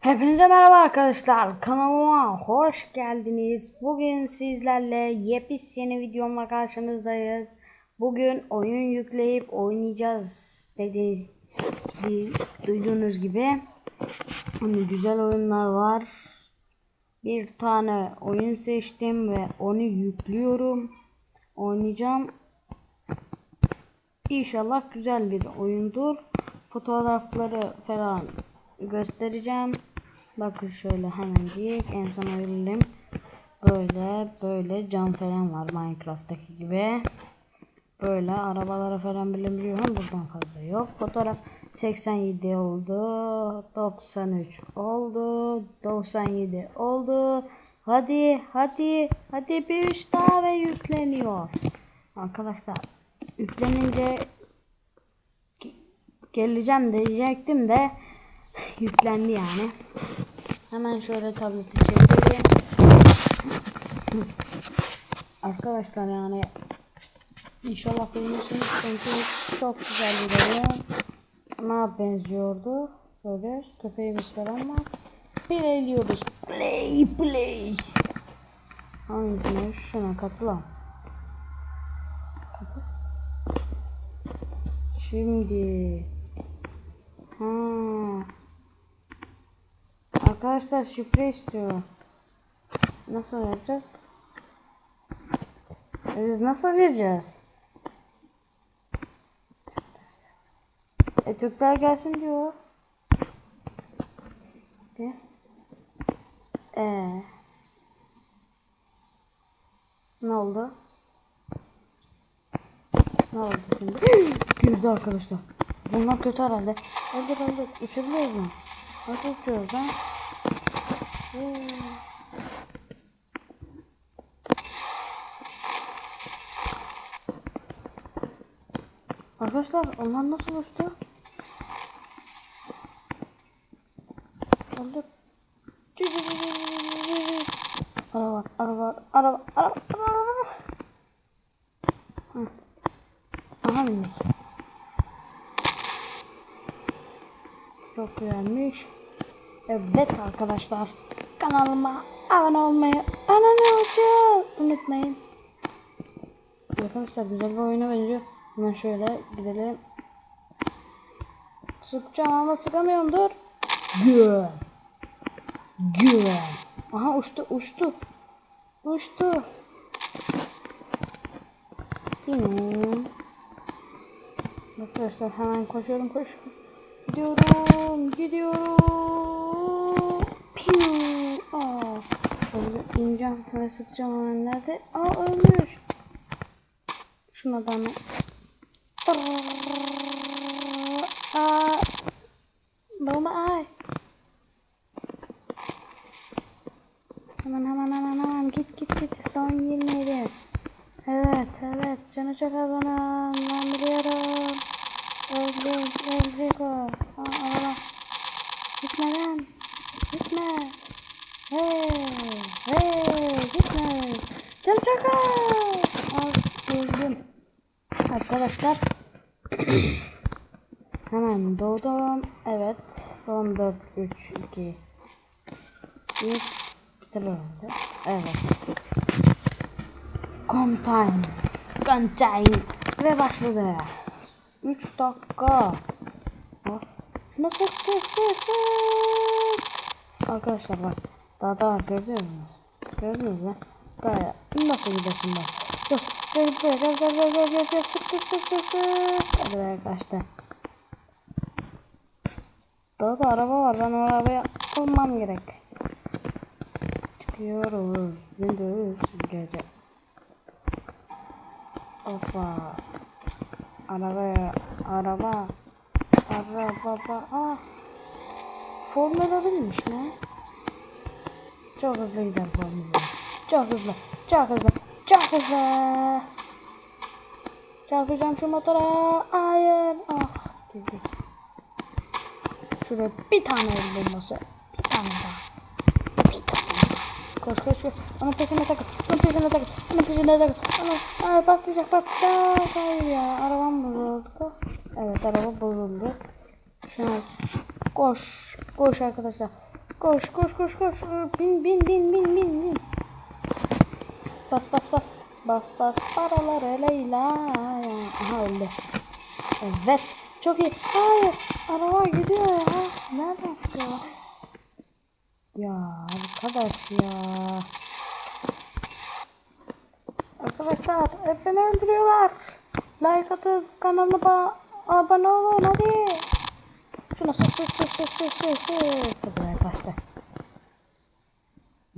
Hepinize merhaba arkadaşlar. Kanalıma hoş geldiniz. Bugün sizlerle yepyeni videomla karşınızdayız. Bugün oyun yükleyip oynayacağız dediğiniz duyduğunuz gibi. Hani güzel oyunlar var. Bir tane oyun seçtim ve onu yüklüyorum. Oynayacağım. İnşallah güzel bir oyundur. Fotoğrafları falan göstereceğim. Bakın şöyle hemencik en son verelim. Böyle böyle cam falan var Minecraft'taki gibi. Böyle arabalara falan bilebiliyorum. Buradan fazla yok. Fotoğraf 87 oldu. 93 oldu. 97 oldu. Hadi hadi hadi bir üç daha ve yükleniyor. Arkadaşlar yüklenince ge- geleceğim diyecektim de yüklendi yani. Hemen şöyle tableti çevireyim. Arkadaşlar yani inşallah beğenirsiniz çünkü çok güzel bir oyun. Ne benziyordu? Böyle köpeğimiz falan var. Playliyoruz. Play play. Hangisine? Şuna katılalım. Katıl. Şimdi. Ha. Arkadaşlar şifre istiyor. Nasıl yapacağız? E Biz nasıl gireceğiz? E Türkler gelsin diyor. De. Ne oldu? Ne oldu şimdi? Girdi arkadaşlar. Bunlar kötü herhalde. Öldür öldür. Uçabiliyoruz mu? Nasıl uçuyoruz lan? Arkadaşlar onlar nasıl uçtu? Öldür. Araba, araba, araba, araba, araba. Hı. Aha bindik. Çok güzelmiş. Evet arkadaşlar. Kanalıma abone olmayı, abone olmayı unutmayın. Arkadaşlar güzel bir oyuna benziyor. Hemen şöyle gidelim. Sıkacağım ama sıkamıyorum dur. Güzel. Güzel. Aha uçtu uçtu. Uçtu. Hmm. Arkadaşlar hemen koşuyorum koşuyorum. Gidiyorum gidiyorum. Piu. Aa. Böyle ineceğim ve sıkacağım hemen nerede? Aa ölmüş. Şuna da hemen. Aa. Bomba ay. Hemen hemen hemen hemen git git git. Son 27. Evet evet canı çok az onun. Ben biliyorum. Ölecek ölecek o. Aa, araba. Gitme. Hey hey gitme. Çok az. Az öldüm. Arkadaşlar. Hemen doğdum. Evet. Son 4, 3, 2, 1. Bitir herhalde. Evet. Contain. Contain. Ve başladı. 3 dakika. Sık sık sık sık. Arkadaşlar bak. Daha da var görüyor musunuz? Gördünüz mü? Gaya. Nasıl gidesin bak. Dur. Gel buraya gel gel gel gel gel gel. Sık sık sık sık sık. Hadi be kaçtı. Daha da araba var. Ben o arabaya almam gerek. Çıkıyoruz. Gündüz gece. Hoppa. Arabaya. Araba. Araba. Ah. Formula binmiş ne? Çok hızlı gider formula. Çok hızlı. Çok hızlı. Çok hızlı. Çarpacağım şu motora. Hayır. Ah. Girdik. Şuraya bir tane el. Bir tane daha. Bir tane daha. Koş koş koş. Onun peşine takıl. Onun peşine takıl. Onun peşine takıl. Onu. Ay patlayacak patlayacak. Hayır ya. Arabam bozuldu. Evet araba bozuldu. Şuna koş. Koş arkadaşlar. Koş koş koş koş. Bin bin bin bin bin bin. Bas bas bas. Bas bas paraları Leyla. Aha öldü. Evet. Çok iyi. Hayır. Araba gidiyor ya. Nereden çıkıyor? Ya arkadaş ya. Arkadaşlar beni öldürüyorlar. Like atın kanalıma abone olun hadi. Şuna sık sık sık sık sık sık sık.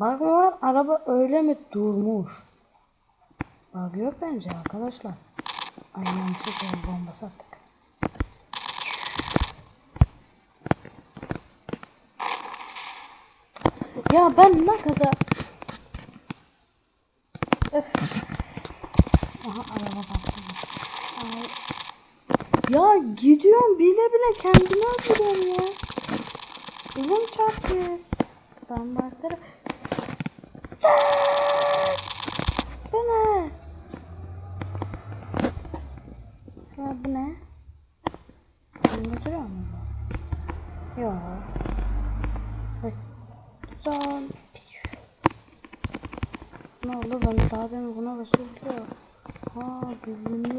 Var? Araba öyle mi durmuş? Bug yok bence arkadaşlar. Ay yanlışlıkla bomba sattık. Ya ben ne kadar... Öf. Aha araba. Ay. Ya gidiyorum bile bile kendimi öldürüyorum ya. Elim çarptı. Ben başları... Bu ne? Ya bu ne? Ben götürüyor mu? Yok. Son. Ne oldu ben daha demin buna basıldı. Ha gözümde.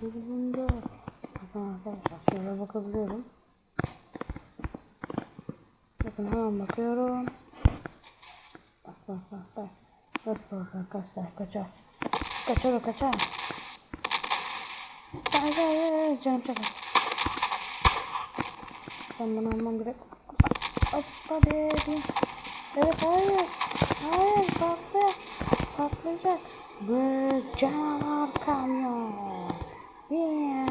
Gözümde. Bakın arkadaşlar şöyle bakabiliyorum. Bakın hemen bakıyorum. Bak bak bak bak. Nasıl bak arkadaşlar kaçar. Kaçar o kaçar. Ay ay ay ay canım çok az. Ben bunu almam gerek. Hop hadi. Evet hayır. Hayır patlı. Patlayacak. Canavar kamyon. Yeah.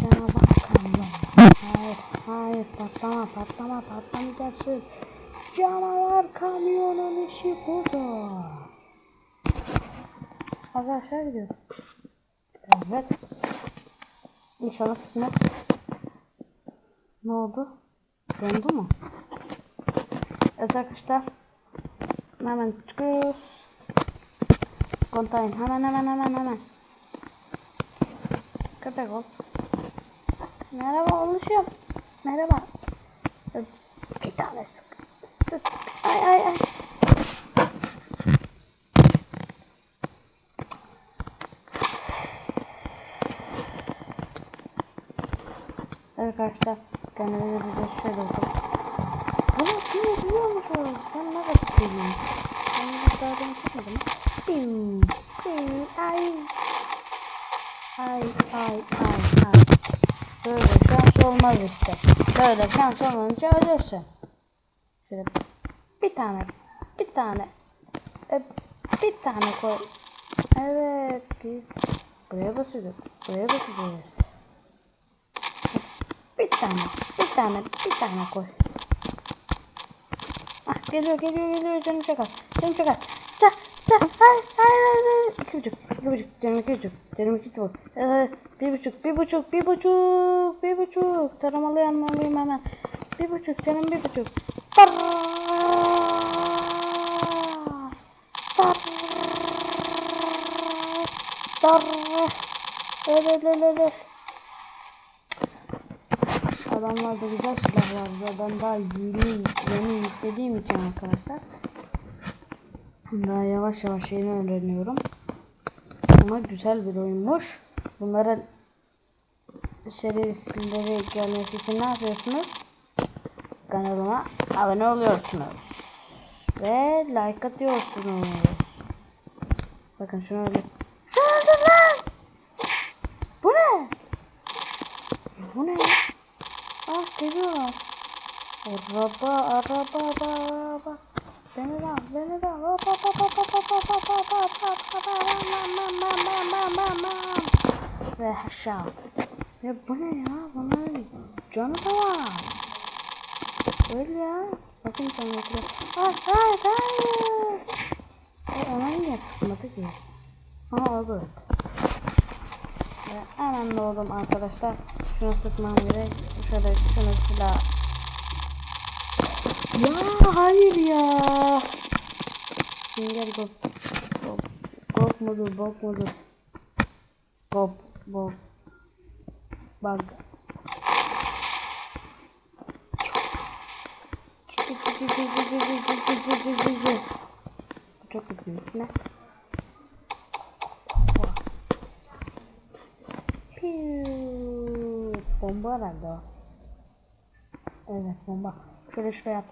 Canavar kamyon. Hayır hayır patlama patlama patlamayacaksın. Canavar kamyonun işi burada. Arkadaşlar gidiyor. Evet. İnşallah sıkmaz. Ne oldu? Dondu mu? Evet arkadaşlar. Hemen çıkıyoruz. Kontayın hemen hemen hemen hemen. Köpek ol. Merhaba oluşum. Merhaba. Bir tane sık. Sık. Ay ay ay. Evet arkadaşlar. Kendime bir şöyle oldu. Ama biliyor, biliyor musunuz? Ben ne kadar söyleyeyim. Ben bir daha demin çıkmadım. Piu. Piu. Ay. Ay ay ay ay. Böyle şans olmaz işte. Böyle şans olunca ölürsün. Şöyle bir tane. Bir tane. e, Bir tane koy. Evet biz buraya basıyorduk. Buraya basacağız. Bir tane, bir tane, bir tane koy. Ah geliyor, geliyor, geliyor. Canım çok az. Canım çok az. Ça, ça, hayır, hayır, hayır, hayır. İki buçuk, iki buçuk, canım iki buçuk. Canım iki buçuk. Ee, bir buçuk, bir buçuk, bir buçuk, bir buçuk. Taramalı yanmalıyım hemen. Bir buçuk, canım bir buçuk. Adamlarda güzel silah var. Ben daha yeni, yeni yüklediğim için arkadaşlar. Daha yavaş yavaş yeni öğreniyorum. Ama güzel bir oyunmuş. Bunların serileri gelmesi için ne yapıyorsunuz? Kanalıma abone oluyorsunuz. Ve like atıyorsunuz. Bakın şunu öyle. Öldür lan! Bu ne? Bu ne? Ah geliyorlar. Araba, araba, araba. Beni al, beni al. Hop hop hop hop hop hop hop hop hop hop hop hop Aman, aman, aman, Öl ya. Bakın sen oturuyor. Ay ay ay. Ona niye sıkmadı ki? Aha oldu. Hemen doğdum arkadaşlar. Şunu sıkmam gerek. Şöyle şunu silah. Ya hayır ya. Sünger gop. Gop. Gop mudur? Bok mudur? Gop. Bok. Bug. Çok kötü ne? Bomba herhalde o. Evet bomba. Şöyle şuraya at.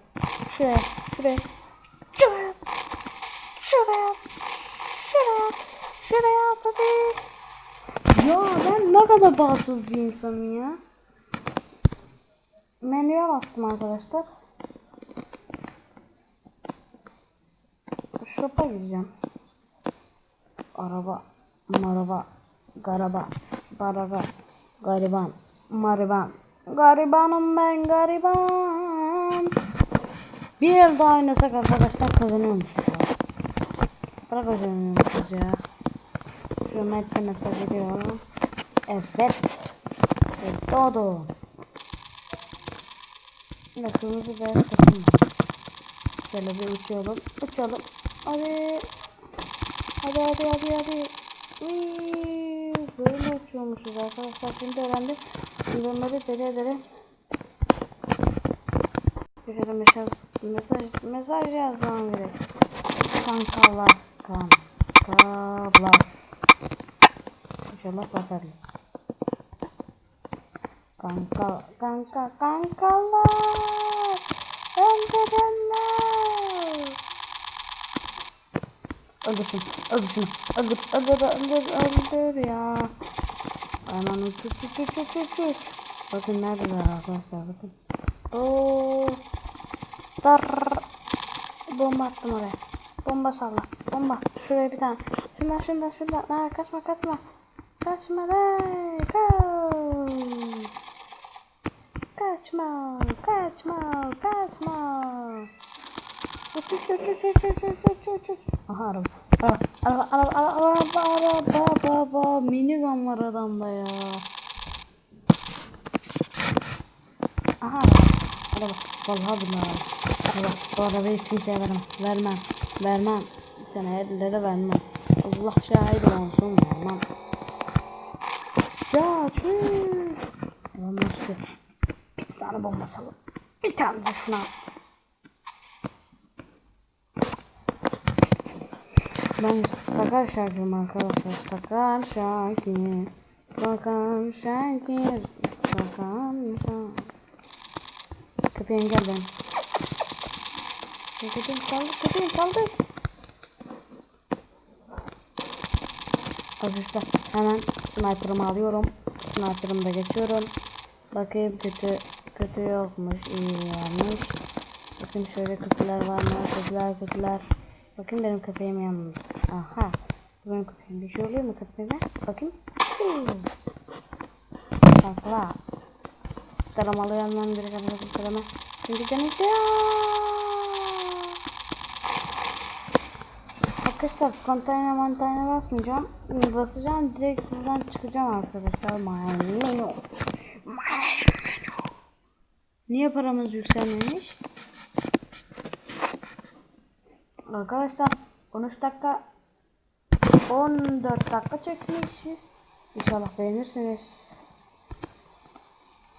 Şuraya, şuraya. Şuraya. Şuraya. Şuraya. Şuraya at. Ya ben ne kadar bağımsız bir insanım ya. Menüye bastım arkadaşlar. Shop'a gireceğim. Araba, maraba, garaba, baraba, gariban, mariban. Garibanım ben gariban. Bir yıl daha oynasak arkadaşlar kazanıyormuşuz ya. Para kazanıyormuşuz ya. Şu mette mette gidiyorum. Evet. Evet doğdu. Yine kırmızı beyaz takım. Şöyle bir uçalım. Uçalım. Hadi. Hadi hadi hadi hadi. Uyyy, Böyle uçuyormuşuz arkadaşlar. Şimdi öğrendim. Onları deli edelim. Şöyle mesaj, mesaj, mesaj yazmam gerek. Kankalar. Kankalar. İnşallah bakarım. Kanka, kanka, kankalar. Öldürenler. Öldürsün, öldürsün, öldür, öldür, öldür, öldür ya. Uç, uç, uç, uç, uç, uç, uç. Bakın neredeler arkadaşlar, bakın. Oo. Dar. Bomba attım oraya. Bomba salla, bomba. Şuraya bir tane. Şundan, şundan, şundan. Ha, kaçma, kaçma. Kaçma lan, kaç. Kaçma, kaçma, kaçma. Uç uç uç uç uç uç uç uç uç. Aha araba. Araba, araba, araba, araba, araba, araba. Minigun var adamda ya. Aha araba. Vallahi billahi araba. Bu arabayı hiç kimseye vermem. Vermem. Vermem. Sana ellere vermem. Allah şahidim olsun vermem. Ya çüş. Ulan nasıl? Bir tane bomba salın. Bir tane de şuna. Ben Sakar şarkım arkadaşlar. Sakar şarkı. Sakar şarkı. Sakar şarkı. Köpeğim gel ben. Köpeğim saldır. Köpeğim saldır. Arkadaşlar hemen sniper'ımı alıyorum. Sniper'ımı da geçiyorum. Bakayım kötü kötü yokmuş, iyi varmış. Bakayım şöyle kötüler var mı? Kötüler kötüler. Bakayım benim köpeğim yanmış. Aha. Bu Benim köpeğim bir şey oluyor mu? Bakayım. Huu. Takla. Taramalı yandan bir kamera tarama. Çünkü canım ya. Arkadaşlar konteyner montayner basmayacağım. Basacağım direkt buradan çıkacağım arkadaşlar. My menu. Menu. Niye paramız yükselmemiş? Arkadaşlar 13 dakika 14 dakika çekmişiz. İnşallah beğenirsiniz.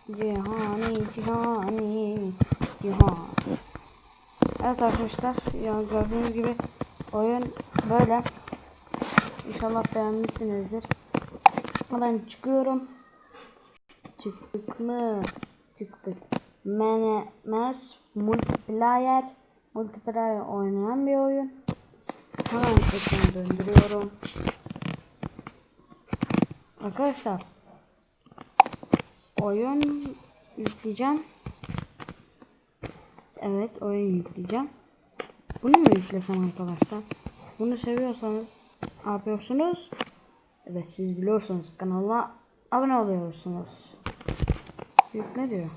Cihani, cihani, cihan. Evet arkadaşlar, ya gördüğünüz gibi oyun böyle. İnşallah beğenmişsinizdir. Ben çıkıyorum. Çıktık mı? Çıktık. Mene, Mers Multiplayer Multiplayer oynayan bir oyun. Hemen ekranı döndürüyorum. Arkadaşlar oyun yükleyeceğim. Evet oyun yükleyeceğim. Bunu mu yüklesem arkadaşlar? Bunu seviyorsanız yapıyorsunuz? Evet siz biliyorsunuz kanalıma abone oluyorsunuz. Yükle diyor.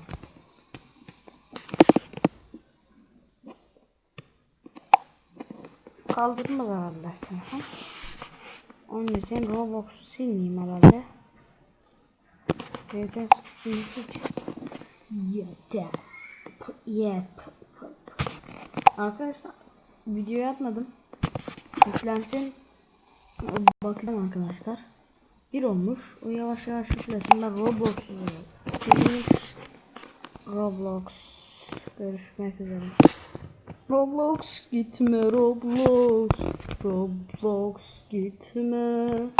Kaldırmaz herhalde telefon. Onun için Roblox'u silmeyeyim herhalde. Yeter. Yeter. Arkadaşlar videoyu atmadım. Yüklensin. Bakacağım arkadaşlar. Bir olmuş. O yavaş yavaş yüklesin. Ben Roblox'u silmiş. Roblox. Görüşmek üzere. Roblox gitme Roblox. Roblox gitme.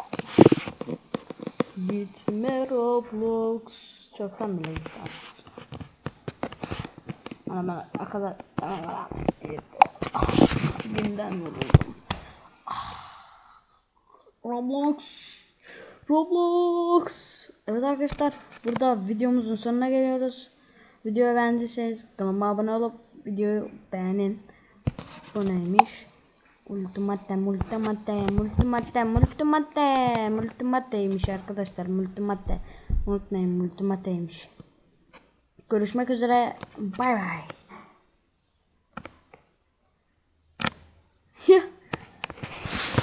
Gitme Roblox. Çoktan bile gitti. Ana ben kadar binden vuruldum. Roblox. Roblox. Evet arkadaşlar burada videomuzun sonuna geliyoruz. Videoyu beğendiyseniz kanalıma abone olup videoyu beğenin. Bu neymiş? Ultimate, multimate, multimate, multimate, multimateymiş arkadaşlar. Multimate. Unutmayın multimateymiş. Görüşmek üzere. Bay bay.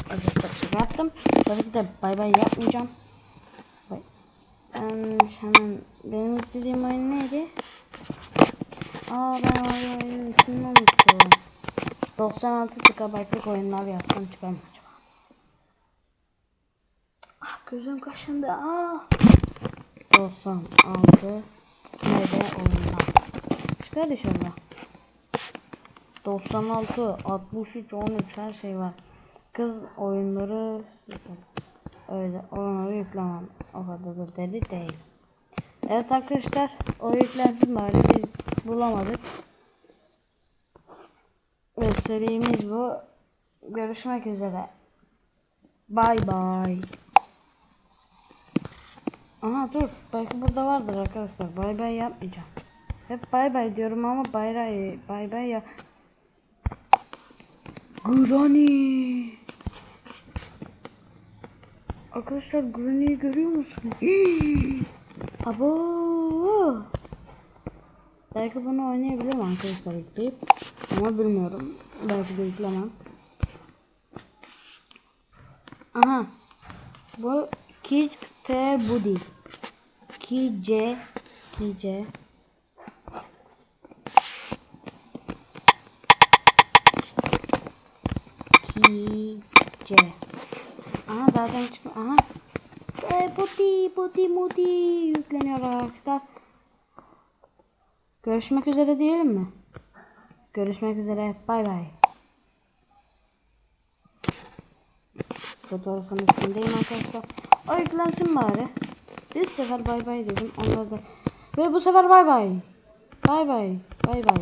Arkadaşlar şaka yaptım. Tabii ki de bay bay yapmayacağım. Ben hemen benim istediğim oyun neydi? Aa ben oyunu üstünü unuttum. 96 GB'lık oyunlar yazsam çıkar mı acaba? Ah gözüm kaşındı. Ah. 96 MB oyunlar. Çıkar inşallah. 96, 63, 13 her şey var. Kız oyunları öyle oyunları yüklemem. O kadar da deli değil. Evet arkadaşlar o yüklensin bari biz bulamadık. Ve serimiz bu. Görüşmek üzere. Bay bay. Aha dur. Belki burada vardır arkadaşlar. Bay bay yapmayacağım. Hep bay bay diyorum ama bay bay bay ya. Granny. Arkadaşlar Granny'yi görüyor musunuz? Abo. Belki bunu oynayabilirim arkadaşlar yükleyip. Ama bilmiyorum. Belki de yüklemem. Aha. Bu Kick Ter Budi. Kice. Kice. Kice. Aha zaten çıkma. Aha. E, Budi, Budi, Budi yükleniyor arkadaşlar. Görüşmek üzere diyelim mi? Görüşmek üzere. Bay bay. Fotoğrafın üstündeyim arkadaşlar. O yüklensin bari. Bir sefer bay bay dedim. Onları da. Ve bu sefer bay bay. Bay bay. Bay bay.